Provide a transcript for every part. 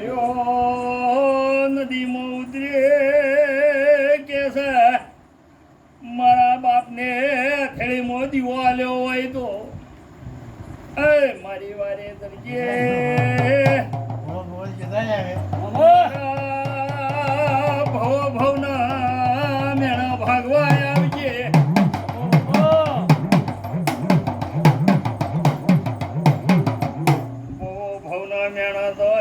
કર્યો નદીમાં ઉતરે કે છે? મારા બાપને થેળીમાં દીવો આલ્યો હોય તો. એ મારી વારે તરજે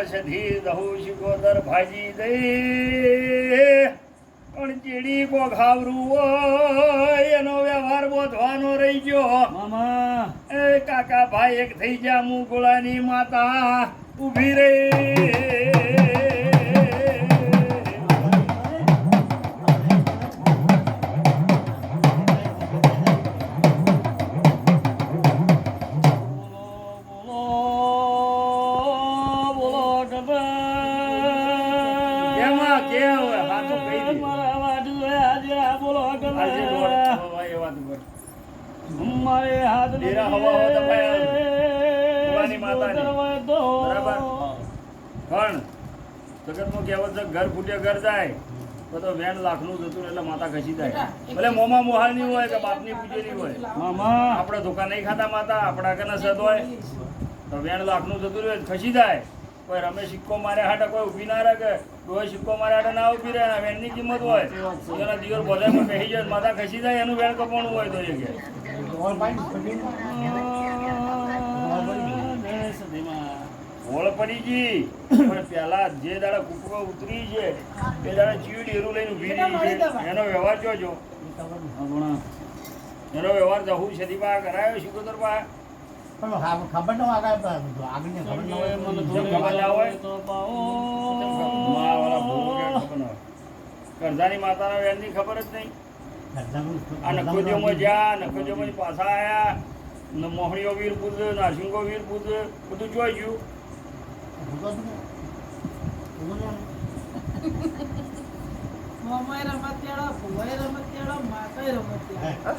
સધી દહુ ગોદર ભાજી દઈ. પણ ચીડી બોઘાવરું હોય એનો વ્યવહાર બોધવાનો રહી ગયો મામા. એ કાકા ભાઈ એક થઈ જા મુગુળાની ગોળાની માતા ઊભી રહી. કે હવે હાથો કહી દે. ઘર ફૂટે ઘર જાય તો તો વેણ લાખનું જતું એટલે માતા ખસી જાય ભલે મોમાં મોહાલની હોય કે બાપની પૂજેલી હોય મામા આપણે ધોકા નહીં ખાતા માતા, આપણા કને સદ હોય, તો વેણ લાખનું જતું રહે ખસી જાય કોઈ રમે સિક્કો મારે હાટે, કોઈ ઊભી ના રાખે. ડોય સિક્કો મારે હાટે ના ઊભી રહે વેણની કિંમત હોય. એના દિવસ પણ બેસી જાય, માથા ખસી જાય, એનું વેણ કપાણું હોય તો હોળ પડી ગઈ. પણ પેલા જે દાડા કુકડો ઉતરી છે, એ દાડા ચીવ ડેરું લઈને ઊભી રહી છે. એનો વ્યવહાર જોજો. એનો વ્યવહાર જહુ સદીપા કરાયો શિકોતરપા ખબર ન આગળ આગળની ખબર ન હોય. હોય? કરજાની માતાના વેણની ખબર જ નહીં. આ નખોદીઓમાં જ્યાં નખોદીઓમાં પાછા આવ્યા ન મોહણીઓ વીર પૂજ નારસિંગો વીર પૂજ બધું જોઈ ગયું. રમત રમતિયાળા, રમત રમતિયાળા, માતાય રમતિયાળા.